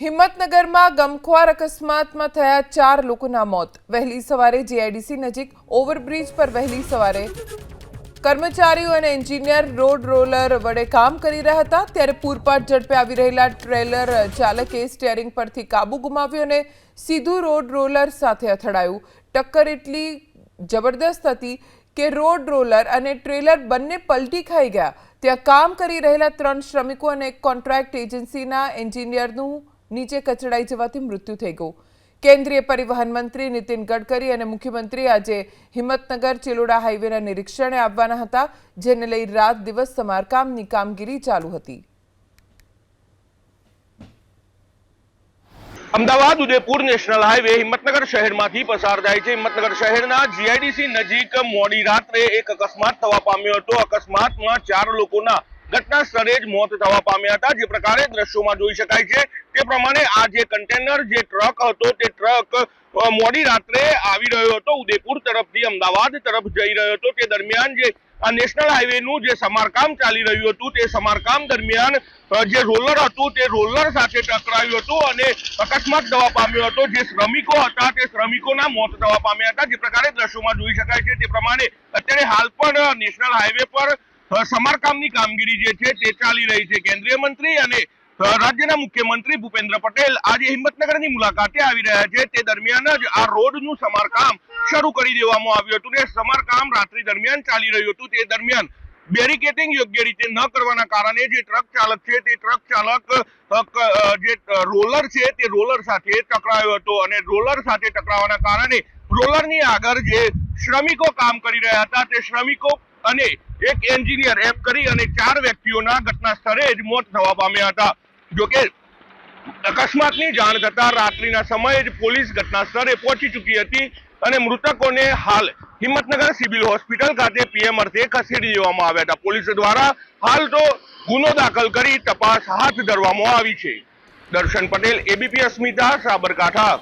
હિંમતનગરમાં ગમખ્વાર અકસ્માતમાં થયા ચાર લોકોના મોત. વહેલી સવારે જીઆઈડીસી નજીક ઓવરબ્રિજ પર વહેલી સવારે કર્મચારીઓ અને એન્જિનિયર રોડ રોલર વડે કામ કરી રહ્યા હતા. ત્યારે પૂરપાટ ઝડપે આવી રહેલા ટ્રેલર ચાલકે સ્ટિયરિંગ પરથી કાબુ ગુમાવ્યો અને સીધું રોડ રોલર સાથે અથડાયું. ટક્કર એટલી જબરદસ્ત હતી કે રોડ રોલર અને ટ્રેલર બંને પલટી ખાઈ ગયા. ત્યાં કામ કરી રહેલા ત્રણ શ્રમિકો અને એક કોન્ટ્રાક્ટ એજન્સીના એન્જિનિયરનું નીચે કચડાઈ જવાથી મૃત્યુ થઈ ગયું. કેન્દ્રીય પરિવહન મંત્રી નીતિન ગડકરી અને મુખ્યમંત્રી આજે હિંમતનગર ચિલોડા હાઈવેના નિરીક્ષણે આવવાના હતા, જેને લઈ રાત દિવસ સમારકામની કામગીરી ચાલુ હતી. અમદાવાદ ઉદયપુર નેશનલ હાઈવે હિંમતનગર શહેરમાંથી પસાર થાય છે. હિંમતનગર શહેરના જીઆઈડીસી નજીક મોડી રાત્રે એક અકસ્માત થવા પામ્યો હતો. અકસ્માતમાં ચાર લોકોના ઘટના સ્થળે જ મોત થવા પામ્યા હતા. જે પ્રકારે દ્રશ્યોમાં જોઈ શકાય છે. તે પ્રમાણે આ જે કન્ટેનર જે ટ્રક હતો, તે ટ્રક મોડી રાત્રે આવી રહ્યો હતો. ઉદયપુર તરફથી અમદાવાદ તરફ જઈ રહ્યો હતો. તે દરમિયાન જે આ નેશનલ હાઈવેનું જે સમારકામ ચાલી રહ્યું હતું, તે સમારકામ દરમિયાન જે રોલર હતું, તે રોલર સાથે ટકરાયું હતું અને અકસ્માત થવા પામ્યો હતો. જે શ્રમિકો હતા, તે શ્રમિકોના મોત થવા પામ્યા હતા. જે પ્રકારે દ્રશ્યોમાં જોઈ શકાય છે. તે પ્રમાણે અત્યારે હાલ પણ નેશનલ હાઈવે પર સમારકામની કામગીરી જે છે તે ચાલી રહી છે કેન્દ્રીય મંત્રી અને રાજ્યના મુખ્યમંત્રી ભૂપેન્દ્ર પટેલ આજે હિંમતનગરની મુલાકાતે આવી રહ્યા છે. તે દરમિયાન જ આ રોડનું સમારકામ શરૂ કરી દેવામાં આવ્યું હતું ને સમારકામ રાત્રિ દરમિયાન ચાલી રહ્યું હતું. તે દરમિયાન બેરિકેટિંગ યોગ્ય રીતે ન કરવાના કારણે જે ટ્રક ચાલક છે તે ટ્રક ચાલક જે રોલર છે તે રોલર સાથે ટકરાયો હતો અને રોલર સાથે ટકરાવાના કારણે રોલરની આગળ જે શ્રમિકો કામ કરી રહ્યા હતા તે શ્રમિકો અને એક એન્જિનિયર એમ કરી અને ચાર વ્યક્તિઓના ઘટના સ્થળે જ મોત થવા પામ્યા હતા. જોકે અકસ્માતની જાણ થતા રાત્રિના સમયે જ પોલીસ ઘટના સ્થળે પહોંચી ચૂકી હતી અને મૃતકોને હાલ હિંમતનગર સિવિલ હોસ્પિટલ ખાતે પીએમ અર્થે ખસેડી દેવામાં આવ્યા હતા. પોલીસ દ્વારા હાલ તો ગુનો દાખલ કરી તપાસ હાથ ધરવામાં આવી છે. દર્શન પટેલ એબીપી અસ્મિતા, સાબરકાંઠા.